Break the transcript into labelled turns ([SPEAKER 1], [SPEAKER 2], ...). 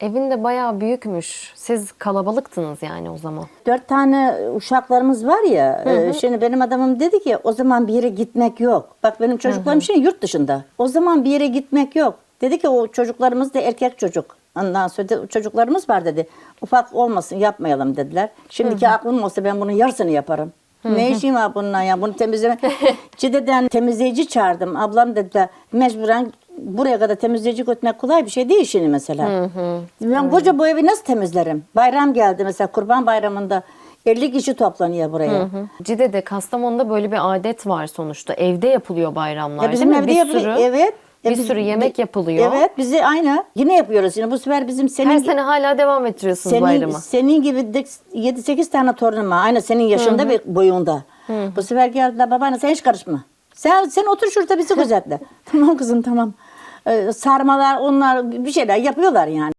[SPEAKER 1] Evin de bayağı büyükmüş. Siz kalabalıktınız yani o zaman.
[SPEAKER 2] Dört tane uşaklarımız var ya. e, Şimdi benim adamım dedi ki o zaman bir yere gitmek yok. Bak benim çocuklarım şimdi yurt dışında. O zaman bir yere gitmek yok. Dedi ki o çocuklarımız da erkek çocuk. Ondan sonra çocuklarımız var dedi. Ufak olmasın yapmayalım dediler. Şimdiki aklım olsa ben bunun yarısını yaparım. Ne işim var bununla ya bunu temizleme. Cide'den temizleyici çağırdım. Ablam dediler mecburen buraya kadar temizleyici götürmek kolay bir şey değil şimdi mesela. Ben koca bu evi nasıl temizlerim? Bayram geldi mesela kurban bayramında 50 kişi toplanıyor buraya.
[SPEAKER 1] Cide'de, Kastamonu'da böyle bir adet var sonuçta. Evde yapılıyor bayramlar
[SPEAKER 2] Ya bizim
[SPEAKER 1] değil mi?
[SPEAKER 2] evde
[SPEAKER 1] bir sürü,
[SPEAKER 2] Evet. Ya
[SPEAKER 1] bir
[SPEAKER 2] biz-
[SPEAKER 1] sürü yemek yapılıyor.
[SPEAKER 2] Evet bizi aynı. Yine yapıyoruz yine. Bu sefer bizim senin
[SPEAKER 1] Her sene hala devam ettiriyorsunuz
[SPEAKER 2] senin,
[SPEAKER 1] bayramı.
[SPEAKER 2] senin gibi de 7-8 tane torunum var. Aynı senin yaşında ve boyunda. Bu sefer geldiler babaanne sen hiç karışma. Sen, sen otur şurada bizi gözetle. tamam kızım tamam. Sarmalar onlar bir şeyler yapıyorlar yani.